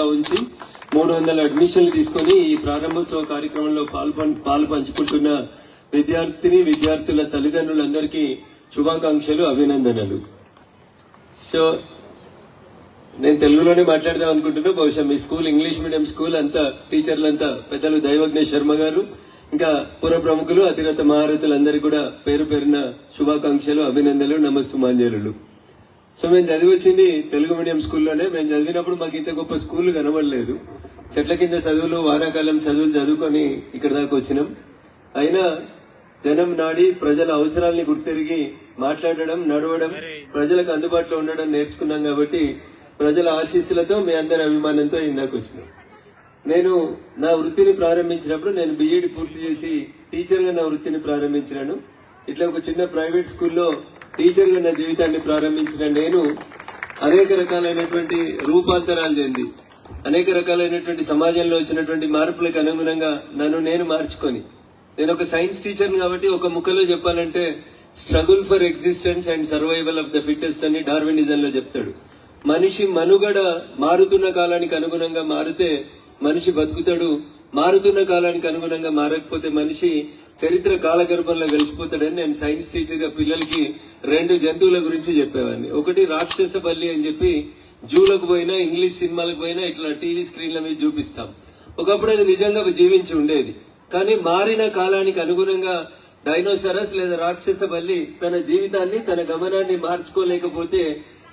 ఉంచి మూడు వందల అడ్మిషన్లు తీసుకొని ఈ ప్రారంభోత్సవ కార్యక్రమంలో పాల్పం- పాలు పంచుకుంటున్న విద్యార్థిని విద్యార్థుల తల్లిదండ్రులందరికీ శుభాకాంక్షలు అభినందనలు. సో నేను తెలుగులోనే మాట్లాడదాం అనుకుంటున్నా. బహుశా మీ స్కూల్ ఇంగ్లీష్ మీడియం స్కూల్ అంతా టీచర్లంతా పెద్దలు దైవజ్ఞ శర్మ గారు ఇంకా పుర ప్రముఖులు అతిరథ మహారథులందరికీ కూడా పేరు పేరున శుభాకాంక్షలు అభినందనలు నమస్సుమాంజలు సో మేము చదివచ్చింది తెలుగు మీడియం స్కూల్లోనే. మేము చదివినప్పుడు మాకు ఇంత గొప్ప స్కూల్ కనబడలేదు. చెట్ల కింద చదువులు వానాకాలం చదువులు చదువుకొని ఇక్కడ దాకా వచ్చినాం. అయినా జనం నాడి ప్రజల అవసరాల్ని గుర్తెరిగి మాట్లాడడం నడవడం ప్రజలకు అందుబాటులో ఉండడం నేర్చుకున్నాం కాబట్టి ప్రజల ఆశీస్సులతో మీ అందరి అభిమానంతో ఇందాక వచ్చినాం. నేను నా వృత్తిని ప్రారంభించినప్పుడు నేను బీఈడి పూర్తి చేసి టీచర్గా నా వృత్తిని ప్రారంభించినాను. ఇట్లా ఒక చిన్న ప్రైవేట్ స్కూల్లో టీచర్గా నా జీవితాన్ని ప్రారంభించిన నేను అనేక రకాలైనటువంటి రూపాంతరాలు చెంది అనేక రకాలైనటువంటి సమాజంలో వచ్చినటువంటి మార్పులకు అనుగుణంగా నన్ను నేను మార్చుకొని నేను ఒక సైన్స్ టీచర్ కాబట్టి ఒక ముఖలో చెప్పాలంటే struggle for existence and survival of the fittest అని డార్వినిజంలో చెప్తాడు. మనిషి మనుగడ మారుతున్న కాలానికి అనుగుణంగా మారితే మనిషి బతుకుతాడు మారుతున్న కాలానికి అనుగుణంగా మారకపోతే మనిషి చరిత్ర కాలగర్భంలో కలిసిపోతాడని నేను సైన్స్ టీచర్గా పిల్లలకి రెండు జంతువుల గురించి చెప్పేవాడిని. ఒకటి రాక్షస బల్లి అని చెప్పి జూలకు పోయినా ఇంగ్లీష్ సినిమాలకు పోయినా ఇట్లా టీవీ స్క్రీన్ల మీద చూపిస్తాం. ఒకప్పుడు అది నిజంగా జీవించి ఉండేది. కానీ మారిన కాలానికి అనుగుణంగా డైనోసరస్ లేదా రాక్షస బల్లి తన జీవితాన్ని తన గమనాన్ని మార్చుకోలేకపోతే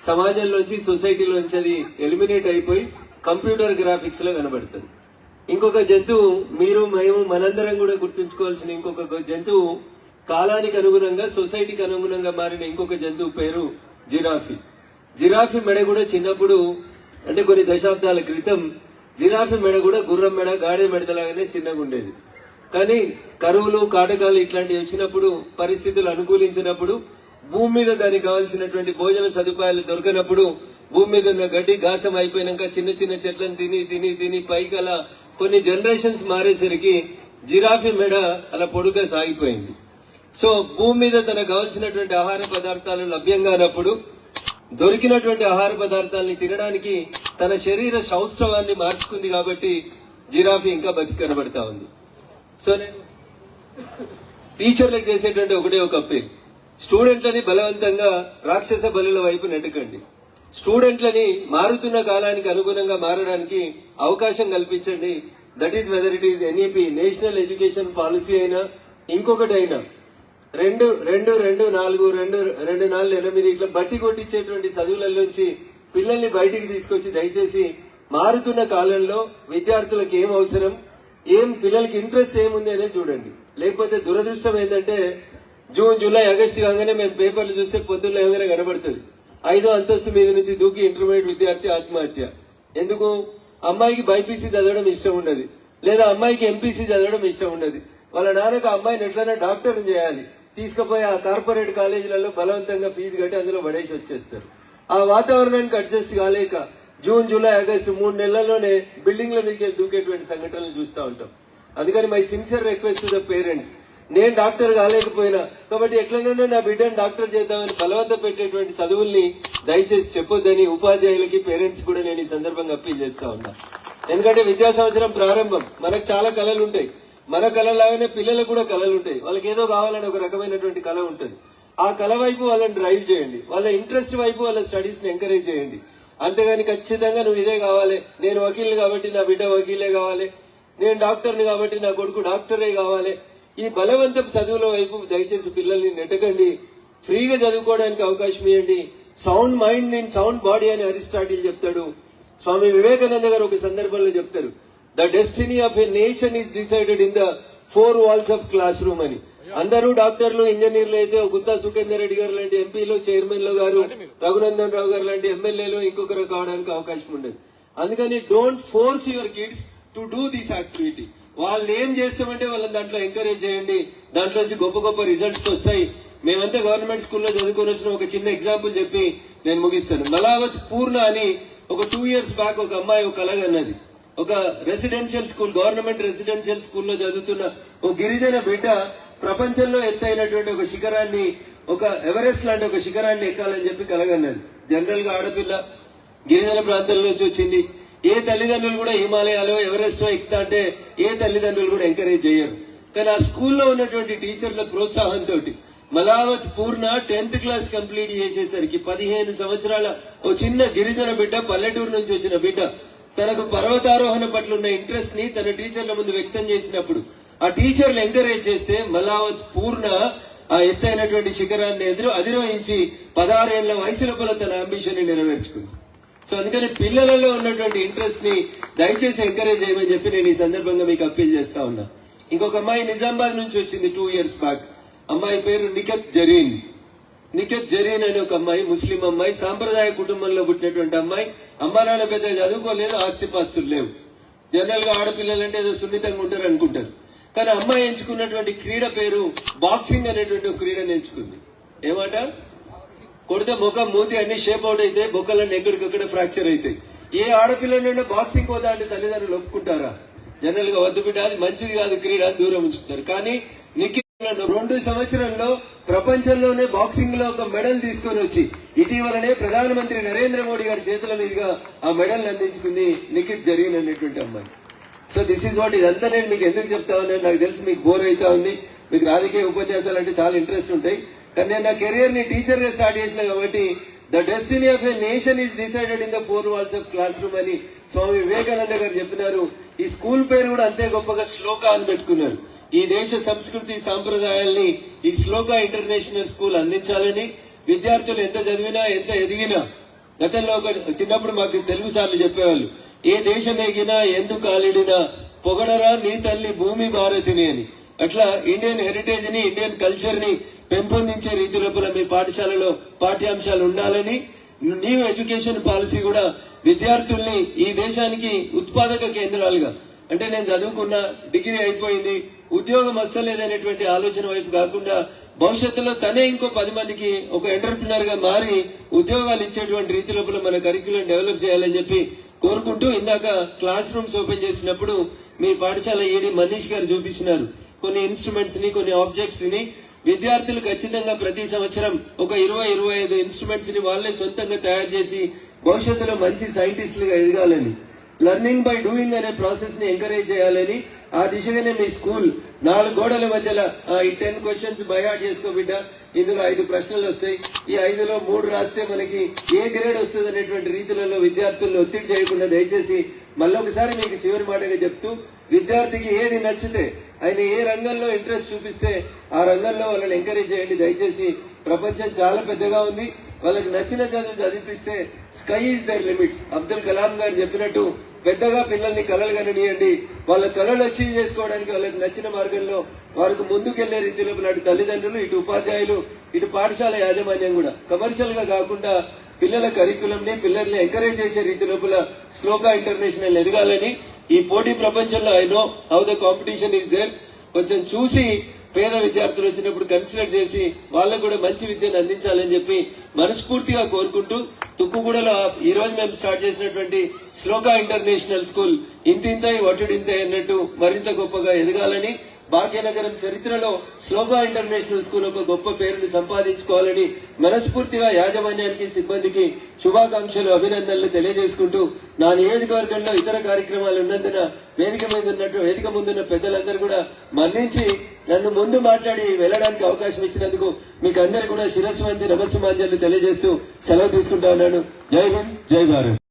సమాజంలోంచి సొసైటీలోంచి అది ఎలిమినేట్ అయిపోయి కంప్యూటర్ గ్రాఫిక్స్లో కనబడుతుంది. ఇంకొక జంతువు మీరు మేము మనందరం కూడా గుర్తుంచుకోవాల్సిన ఇంకొక జంతువు కాలానికి అనుగుణంగా సొసైటీకి అనుగుణంగా మారిన ఇంకొక జంతువు పేరు జిరాఫీ. జిరాఫీ మెడ కూడా చిన్నప్పుడు అంటే కొన్ని దశాబ్దాల క్రితం జిరాఫీ మెడ కూడా గుర్రం మెడ గాడి మెడతలాగానే చిన్నగా ఉండేది. కానీ కరువులు కాటకాలు ఇట్లాంటివి వచ్చినప్పుడు పరిస్థితులు అనుకూలించినప్పుడు భూమి మీద దానికి కావాల్సినటువంటి భోజన సదుపాయాలు దొరకనప్పుడు భూమి మీద ఉన్న గడ్డి గాసం అయిపోయినాక చిన్న చిన్న చెట్లను తిని తిని తిని పైకి అలా కొన్ని జనరేషన్స్ మారేసరికి జిరాఫీ మెడ అలా పొడుగా సాగిపోయింది. సో భూమి మీద తనకు కావలసినటువంటి ఆహార పదార్థాలు లభ్యంగానప్పుడు దొరికినటువంటి ఆహార పదార్థాలని తినడానికి తన శరీర సౌష్ఠవాన్ని మార్చుకుంది కాబట్టి జిరాఫీ ఇంకా బతికి కనబడతా ఉంది. సో నేను టీచర్లకు చేసేటువంటి ఒకటే ఒక అప్పీల్. స్టూడెంట్లని బలవంతంగా రాక్షస బలుల వైపు నెట్టకండి. స్టూడెంట్లని మారుతున్న కాలానికి అనుగుణంగా మారడానికి అవకాశం కల్పించండి. That is whether it is NEP national education policy అయినా ఇంకొకటి అయినా. రెండు రెండు రెండు నాలుగు రెండు రెండు నాలుగు ఎనిమిది ఇట్లా బట్టి కొట్టించేటువంటి చదువులలోంచి పిల్లల్ని బయటికి తీసుకొచ్చి దయచేసి మారుతున్న కాలంలో విద్యార్థులకు ఏం అవసరం? ఏం పిల్లలకి ఇంట్రెస్ట్ ఏముంది అనేది చూడండి. లేకపోతే దురదృష్టం ఏంటంటే జూన్ జూలై ఆగస్టు కాగానే మేము పేపర్లు చూస్తే పొద్దున్న ఏమైనా కనబడుతుంది. ఐదో అంతస్తు మీద నుంచి దూకి ఇంటర్మీడియట్ విద్యార్థి ఆత్మహత్య. ఎందుకు? అమ్మాయికి బైపీసీ చదవడం ఇష్టం ఉండదు. లేదా అమ్మాయికి ఎంపీసీ చదవడం ఇష్టం ఉండదు. వాళ్ళ నాన్నకు అమ్మాయిని ఎట్లైనా డాక్టర్ చేయాలి. తీసుకుపోయి ఆ కార్పొరేట్ కాలేజీలలో బలవంతంగా ఫీజు కట్టి అందులో పడేసి వచ్చేస్తారు. ఆ వాతావరణానికి అడ్జస్ట్ కాలేక జూన్ జూలై ఆగస్టు మూడు నెలల్లోనే బిల్డింగ్ల మీదకి దూకేటువంటి సంఘటనలు చూస్తూ ఉంటాం. అందుకని my sincere request to the parents. నేను డాక్టర్ కాలేకపోయినా. కాబట్టి ఎట్లనైనా నా బిడ్డను డాక్టర్ చేద్దామని బలవంత పెట్టేటువంటి చదువుల్ని దయచేసి చెప్పొద్దని ఉపాధ్యాయులకి పేరెంట్స్ కూడా నేను ఈ సందర్భంగా అప్పీల్ చేస్తా ఉన్నా. ఎందుకంటే విద్యా సంవత్సరం ప్రారంభం. మనకు చాలా కళలు ఉంటాయి. మన కళలాగానే పిల్లలకు కూడా కళలు ఉంటాయి. వాళ్ళకి ఏదో కావాలని ఒక రకమైనటువంటి కళ ఉంటుంది. ఆ కళ వైపు వాళ్ళని డ్రైవ్ చేయండి. వాళ్ళ ఇంట్రెస్ట్ వైపు వాళ్ళ స్టడీస్ని ఎంకరేజ్ చేయండి. అంతేగాని ఖచ్చితంగా నువ్వు ఇదే కావాలి. నేను వకీల్ కాబట్టి నా బిడ్డ వకీలే కావాలి. నేను డాక్టర్ని కాబట్టి నా కొడుకు డాక్టరే కావాలి. ఈ బలవంతపు చదువుల వైపు దయచేసి పిల్లల్ని నెట్టకండి. ఫ్రీగా చదువుకోవడానికి అవకాశం ఇవ్వండి. సౌండ్ మైండ్ నేను సౌండ్ బాడీ అని అరిస్టాటిల్ చెప్తాడు. స్వామి వివేకానంద గారు ఒక సందర్భంలో చెప్తారు. The destiny of a nation is decided in the four walls of classroom అని. అందరూ డాక్టర్లు ఇంజనీర్లు అయితే గుత్తా సుఖేందర్ రెడ్డి గారు లాంటి ఎంపీలు చైర్మన్లు గారు రఘునందన్ రావు గారు లాంటి ఎమ్మెల్యేలు ఇంకొకరు కావడానికి అవకాశం ఉండదు. అందుకని don't force your kids to do this activity. వాళ్ళు ఏం చేస్తామంటే వాళ్ళని దాంట్లో ఎంకరేజ్ చేయండి. దాంట్లో నుంచి గొప్ప గొప్ప రిజల్ట్స్ వస్తాయి. మేమంతా గవర్నమెంట్ స్కూల్లో చదువుకొని వచ్చిన ఒక చిన్న ఎగ్జాంపుల్ చెప్పి నేను ముగిస్తాను. మలావత్ పూర్ణ అని ఒక టూ ఇయర్స్ బ్యాక్ ఒక అమ్మాయి ఒక కలగ అన్నది. ఒక రెసిడెన్షియల్ స్కూల్ గవర్నమెంట్ రెసిడెన్షియల్ స్కూల్లో చదువుతున్న ఒక గిరిజన బిడ్డ ప్రపంచంలో ఎత్తైనటువంటి ఒక శిఖరాన్ని ఒక ఎవరెస్ట్ లాంటి ఒక శిఖరాన్ని ఎక్కాలని చెప్పి కలగన్నది. జనరల్గా ఆడపిల్ల గిరిజన ప్రాంతంలో నుంచి వచ్చింది. ఏ తల్లిదండ్రులు కూడా హిమాలయాలో ఎవరెస్టో ఎక్కుతా అంటే ఏ తల్లిదండ్రులు కూడా ఎంకరేజ్ చేయరు. కానీ ఆ స్కూల్లో ఉన్నటువంటి టీచర్ల ప్రోత్సాహంతో Malavath Purna tenth class complete చేసేసరికి పదిహేను సంవత్సరాల ఓ చిన్న గిరిజన బిడ్డ పల్లెటూరు నుంచి వచ్చిన బిడ్డ తనకు పర్వతారోహణ పట్ల ఉన్న ఇంట్రెస్ట్ని తన టీచర్ల ముందు వ్యక్తం చేసినప్పుడు ఆ టీచర్లు ఎంకరేజ్ చేస్తే మలావత్ పూర్ణ ఆ ఎత్తైనటువంటి శిఖరాన్ని ఎదురు అధిరోహించి పదహారేళ్ళ వయసు లోపల తన అంబిషన్ని నెరవేర్చుకుంది. సో అందుకని పిల్లలలో ఉన్నటువంటి ఇంట్రెస్ట్ని దయచేసి ఎంకరేజ్ చేయమని చెప్పి నేను ఈ సందర్భంగా మీకు అప్పీల్ చేస్తా ఉన్నా. ఇంకొక అమ్మాయి నిజామాబాద్ నుంచి వచ్చింది టూ ఇయర్స్ బ్యాక్ అమ్మాయి పేరు నిఖత్ జరీన్. నిఖత్ జరీన్ అనే ఒక అమ్మాయి ముస్లిం అమ్మాయి సాంప్రదాయ కుటుంబంలో పుట్టినటువంటి అమ్మాయి. అమ్మా పెద్ద చదువుకోలేదు ఆస్తిపాస్తులు లేవు. జనరల్గా ఆడపిల్లలు అంటే ఏదో సున్నితంగా ఉంటారు అనుకుంటారు. కానీ అమ్మాయి ఎంచుకున్నటువంటి క్రీడ పేరు బాక్సింగ్ అనేటువంటి క్రీడను ఎంచుకుంది. ఏమాట? కొడితే ముఖం మూతి అన్ని షేప్ అవుట్ అయితే బొక్కలన్నీ ఎక్కడికక్కడ ఫ్రాక్చర్ అవుతాయి ఏ ఆడపిల్లనైనా బాక్సింగ్ పోదా అంటే తల్లిదండ్రులు ఒప్పుకుంటారా? జనరల్గా వద్దు బిడ్డ అది మంచిది కాదు క్రీడ దూరం ఉంచుతారు. కానీ నిఖిల్ రెండు సంవత్సరంలో ప్రపంచంలోనే బాక్సింగ్లో ఒక మెడల్ తీసుకొని వచ్చి ఇటీవలనే ప్రధానమంత్రి నరేంద్ర మోడీ గారి చేతుల మీదుగా ఆ మెడల్ అందించుకుంది నిఖిత్ జరీన్ అనేటువంటి అమ్మాయి. సో దిస్ ఇస్ వాట్ ఇదంతా నేను మీకు ఎందుకు చెప్తా ఉన్నాను? నాకు తెలిసి మీకు బోర్ అవుతా ఉంది. మీకు రాజకీయ ఉపన్యాసాలు అంటే చాలా ఇంట్రెస్ట్ ఉంటాయి. కానీ నేను నా కెరియర్ని టీచర్గా స్టార్ట్ చేసిన కాబట్టి the destiny of a nation is decided in the four walls of classroom అని స్వామి వివేకానంద గారు చెప్పినారు. ఈ స్కూల్ పేరు కూడా అంతే గొప్పగా శ్లోక అని పెట్టుకున్నారు. ఈ దేశ సంస్కృతి సాంప్రదాయాల్ని ఈ శ్లోక ఇంటర్నేషనల్ స్కూల్ అందించాలని విద్యార్థులు ఎంత చదివినా ఎంత ఎదిగినా గతంలో ఒక చిన్నప్పుడు మాకు తెలుగు సార్లు చెప్పేవాళ్ళు ఏ దేశం ఎగినా ఎందుకు కాలిడినా పొగడరా నీ తల్లి భూమి భారతిని అని. అట్లా ఇండియన్ హెరిటేజ్ని ఇండియన్ కల్చర్ని పెంపొందించే రీతి లోపల మీ పాఠశాలలో పాఠ్యాంశాలు ఉండాలని న్యూ ఎడ్యుకేషన్ పాలసీ కూడా విద్యార్థుల్ని ఈ దేశానికి ఉత్పాదక కేంద్రాలుగా అంటే నేను చదువుకున్న డిగ్రీ అయిపోయింది ఉద్యోగం వస్తలేదనేటువంటి ఆలోచన వైపు కాకుండా భవిష్యత్తులో తనే ఇంకో పది మందికి ఒక ఎంటర్ప్రినర్గా మారి ఉద్యోగాలు ఇచ్చేటువంటి రీతి లోపల మన కరిక్యులం డెవలప్ చేయాలని చెప్పి కోరుకుంటూ ఇందాక క్లాస్ రూమ్స్ ఓపెన్ చేసినప్పుడు మీ పాఠశాల ఏడి మనీష్ గారు చూపించినారు. కొన్ని ఇన్స్ట్రుమెంట్స్ని కొన్ని ఆబ్జెక్ట్స్ని విద్యార్థులు ఖచ్చితంగా ప్రతి సంవత్సరం ఒక ఇరవై ఇరవై ఐదు ఇన్స్ట్రుమెంట్స్ని వాళ్ళే సొంతంగా తయారు చేసి భవిష్యత్తులో మంచి సైంటిస్టులుగా ఎదగాలని లర్నింగ్ బై డూయింగ్ అనే ప్రాసెస్ని ఎంకరేజ్ చేయాలని ఆ దిశగానే మీ స్కూల్ నాలుగు గోడల మధ్యలో ఈ టెన్ క్వశ్చన్స్ బయాట్ చేసుకో బిడ్డ. ఇందులో ఐదు ప్రశ్నలు వస్తాయి. ఈ ఐదులో మూడు రాస్తే మనకి ఏ గ్రేడ్ వస్తుంది అనేటువంటి రీతిలో విద్యార్థులను ఒత్తిడి చేయకుండా దయచేసి మళ్ళొకసారి మీకు చివరి మాటగా చెప్తూ విద్యార్థికి ఏది నచ్చితే ఆయన ఏ రంగంలో ఇంట్రెస్ట్ చూపిస్తే ఆ రంగంలో వాళ్ళని ఎంకరేజ్ చేయండి. దయచేసి ప్రపంచం చాలా పెద్దగా ఉంది. వాళ్ళకి నచ్చిన చదువు చదివిపిస్తే sky is the limits Abdul Kalam గారు చెప్పినట్టు పెద్దగా పిల్లల్ని కలలు కననీయండి. వాళ్ళ కళలు అచీవ్ చేసుకోవడానికి వాళ్ళకి నచ్చిన మార్గంలో వారికి ముందుకెళ్ళే రీతిలో నాటి తల్లిదండ్రులు ఇటు ఉపాధ్యాయులు ఇటు పాఠశాల యాజమాన్యం కూడా. కమర్షియల్గా కాకుండా పిల్లల కరికులం ని పిల్లల్ని ఎంకరేజ్ చేసే రీతి లోపల శ్లోక ఇంటర్నేషనల్ ఎదగాలని ఈ పోటీ ప్రపంచంలో I know how the competition is there. కొంచెం చూసి పేద విద్యార్థులు వచ్చినప్పుడు కన్సిడర్ చేసి వాళ్ళకు కూడా మంచి విద్యను అందించాలని చెప్పి మనస్ఫూర్తిగా కోరుకుంటూ తుక్కుగూడలో ఈ రోజు మేము స్టార్ట్ చేసినటువంటి శ్లోక ఇంటర్నేషనల్ స్కూల్ ఇంతింతై వటుడింతై అన్నట్టు మరింత గొప్పగా ఎదగాలని భాగ్యనగరం చరిత్రలో స్లోగా ఇంటర్నేషనల్ స్కూల్ ఒక గొప్ప పేరును సంపాదించుకోవాలని మనస్ఫూర్తిగా యాజమాన్యానికి సిబ్బందికి శుభాకాంక్షలు అభినందనలు తెలియజేసుకుంటూ నా నియోజకవర్గంలో ఇతర కార్యక్రమాలు ఉన్నందున వేదిక మీద ఉన్నట్టు వేదిక ముందున్న పెద్దలందరూ కూడా మన్నించి నన్ను ముందు మాట్లాడి వెళ్ళడానికి అవకాశం ఇచ్చినందుకు మీకు అందరు కూడా శిరస్సు వంచి నమస్సుమాంజలు తెలియజేస్తూ సెలవు తీసుకుంటా ఉన్నాను. జై హింద్ జై భారత్.